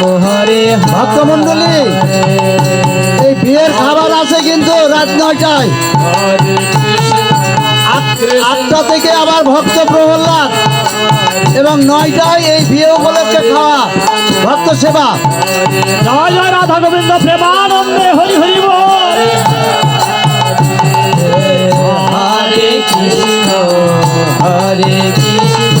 মোহরে ভক্তমন্ডলী এই বিয়ের খাবার আছে কিন্তু রাত নয়টায়। আটটা থেকে আবার ভক্ত প্রহ্লাদ এবং নয়টায় এই বিয়ে উপলক্ষে খাওয়া ভক্ত সেবা। জয় জয় রাধা গোবিন্দ প্রেমানন্দে হরি হরি হরে কৃষ্ণ হরে কৃষ্ণ।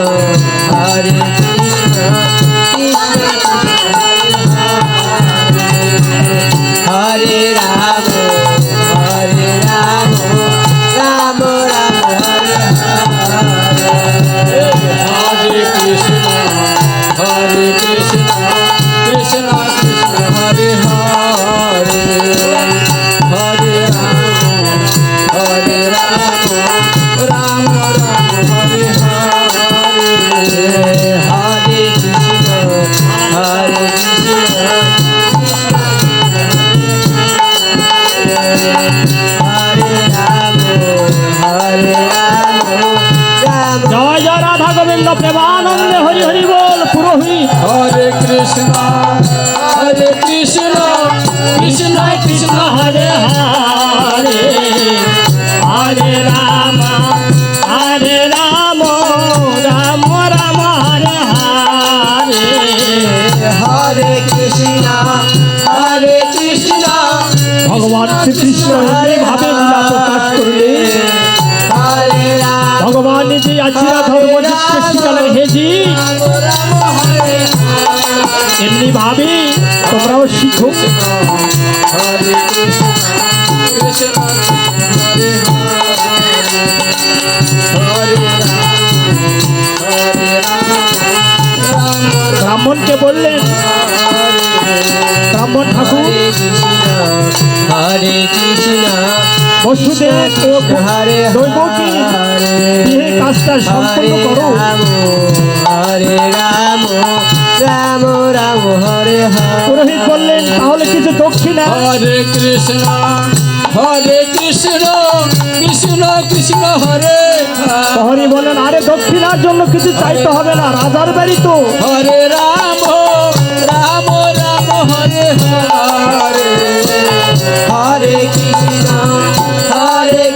ভগবান যে আছিরা ধর্ম সৃষ্টিকালের হেজি এমনি ভাবে তোমরাও শিখো। ব্রাহ্মণকে বললেন ব্রাহ্মণ ঠাকুর হরে কৃষ্ণ হরে রাম রাম রাম হরে হরে। পুরোহিত বললেন তাহলে কিছু দক্ষিণা? হরে কৃষ্ণ হরে কৃষ্ণ কৃষ্ণ কৃষ্ণ হরে হরি বলেন আরে দক্ষিণার জন্য কিছু চাইতে হবে না রাজার বাড়ি তো। হরে রাম হরে হরে কৃষ্ণ হরে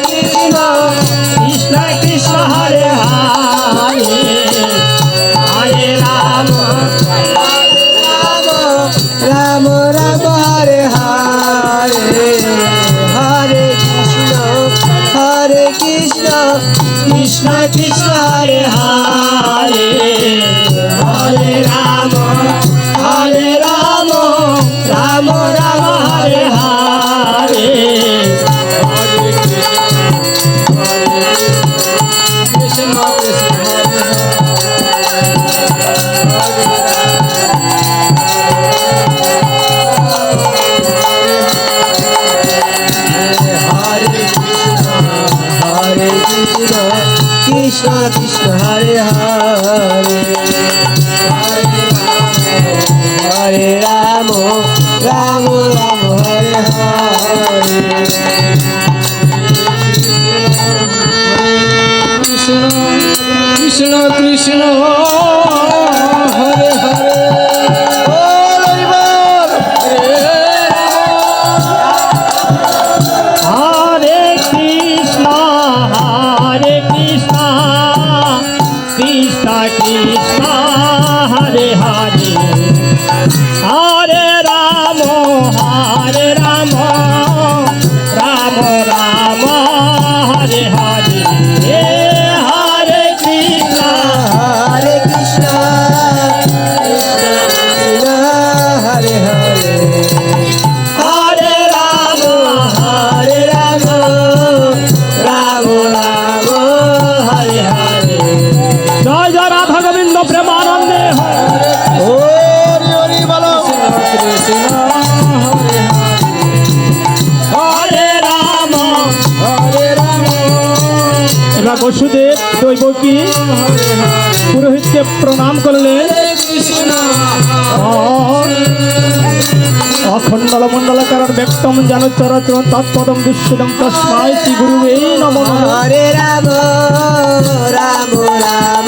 These ki বসুদেব দৈবকী পুরোহিতকে প্রণাম করলেন। অখণ্ডল মণ্ডল কারণ ব্যক্তম যেন চরাচর তৎপদম দুশ্চিলম তস্মায় শ্রী গুরু এই নম। হরে রাম রাম রাম।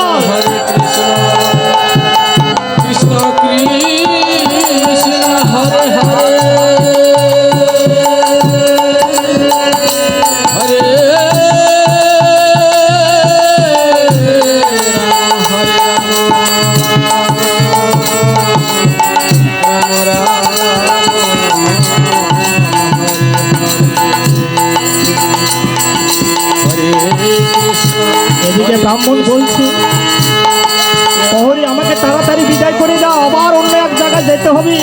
ব্রাহ্মণ বলছি শহরে আমাকে তাড়াতাড়ি বিদায় করে দাও আবার অন্য এক জায়গায় যেতে হবে।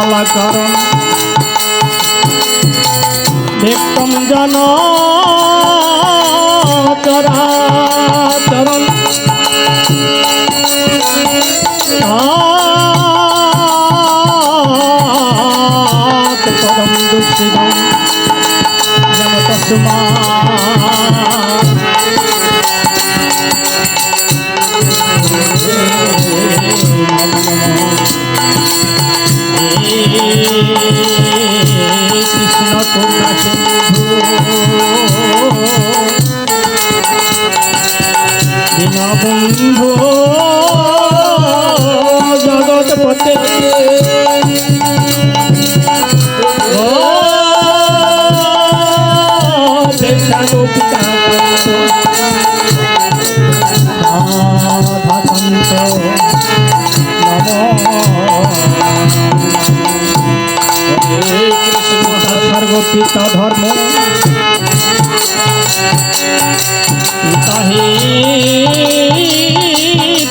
কলাকরণ কৃষ্ণ তোমরা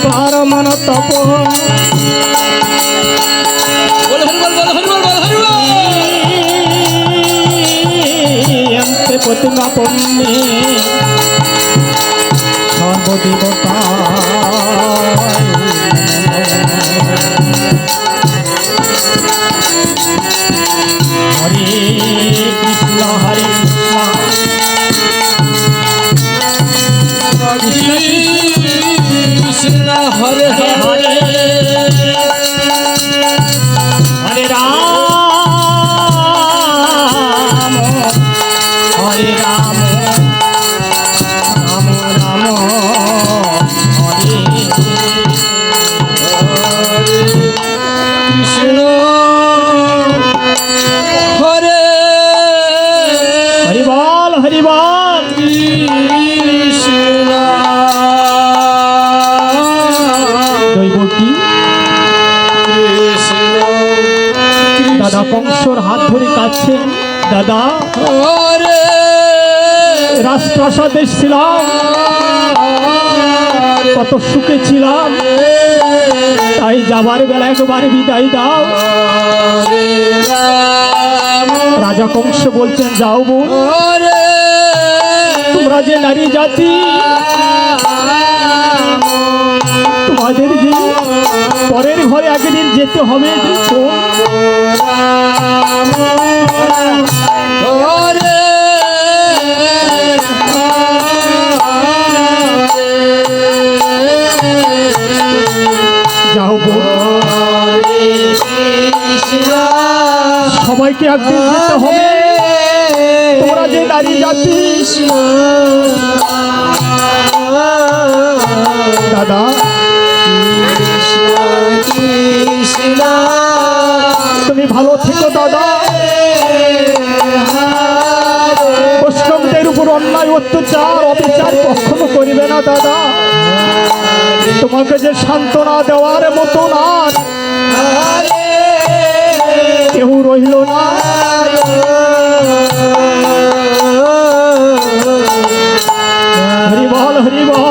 তার মন তপ বল হরি বল বল হরি বল বল হরি বল অন্তে প্রতিমা পণ্যে রাজপ্রাসাদে ছিলাম, কত সুখে ছিলাম। তাই যাবার বেলা একবার বিদায় দাও। রাজা কংস বলছেন, যাও বোন, তোমরা যে নারী জাতি, তোমাদের যে পরের ঘরে একদিন যেতে হবে সবাইকে একদিন যেতে হবে। তোমরা যে নারী জাতি। দাদা। তুমি ভালো থেকো, দাদা। বৈষ্ণবদের উপর অন্যায়, অত্যাচার, অবিচার কখনো করিবে না, দাদা। তোমাকে যে সান্ত্বনা দেওয়ার মতো না কেউ রইল না। হরি বল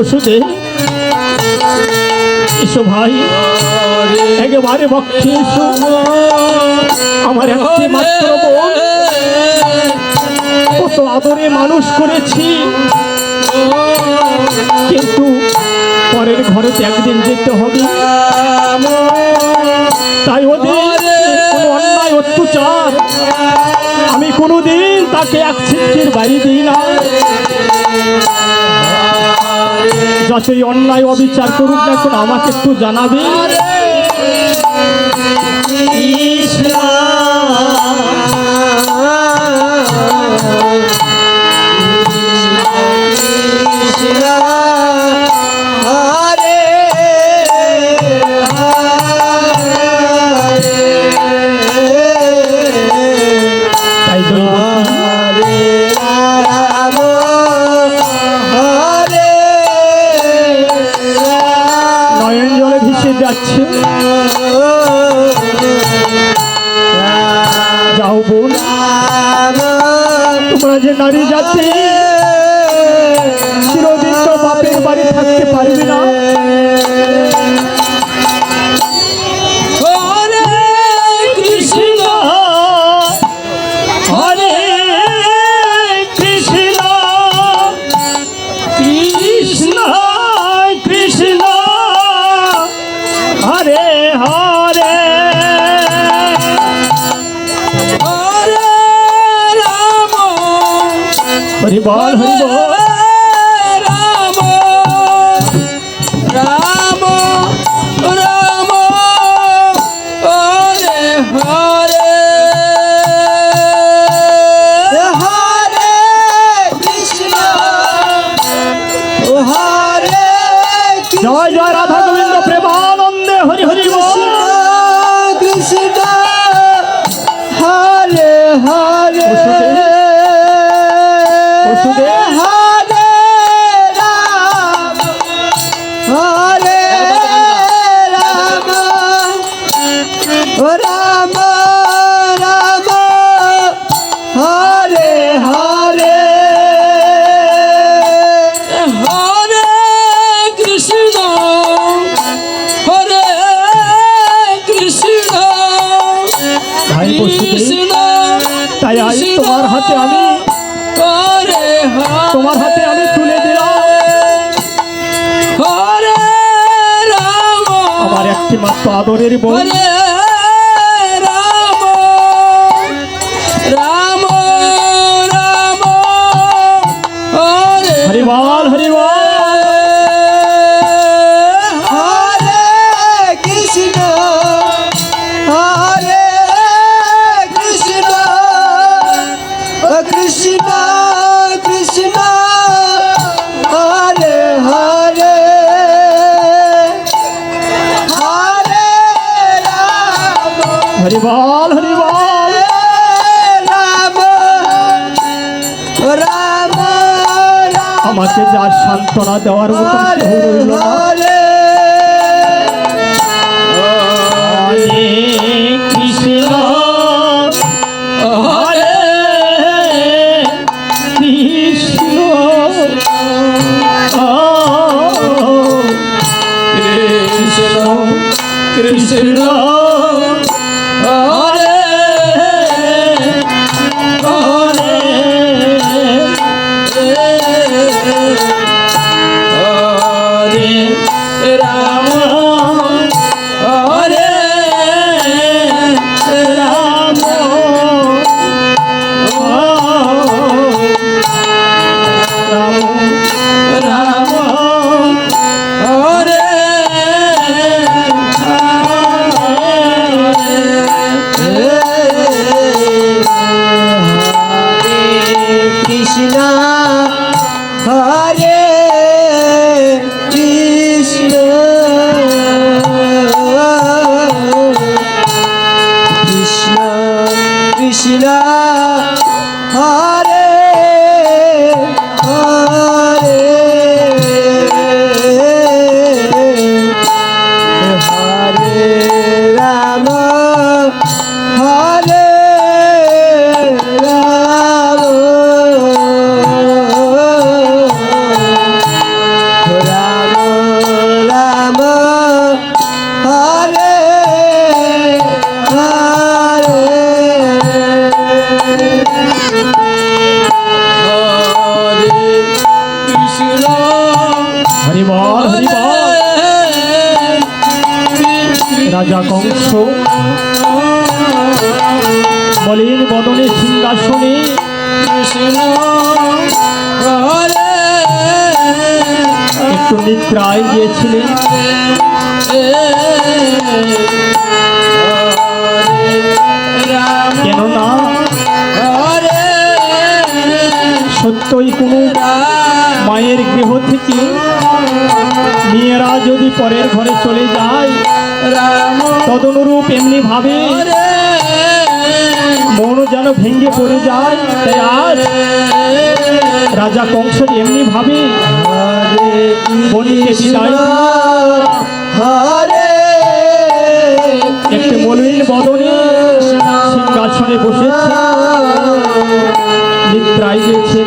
ওষুধে এসো ভাই, একেবারে এসো। আমার একটি মাত্র বোন। কত আদরে মানুষ করেছি। কিন্তু পরের ঘরে একদিন যেতে হবে। তাই ওদের অন্যায়, অত্যাচার আমি কোনোদিন তাকে এক ছিটকির বাড়ি দিই না। যতই অন্যায় অবিচার করুক না কেন আমাকে একটু জানাবে হরে বাড়ি থাকতে পারবি না। পাদরের বউ। সান্ত্বনা দেওয়ার মতো রইল পরের ঘরে চলে যায়। তদনুরূপ এমনি ভাবে মন যেন ভেঙে পড়ে যায়। তাই আর রাজা কংস এমনি ভাবে বনিকে একটি মলিন বদনে সিংহাসনে বসেছে। নিদ্রায় গেছে।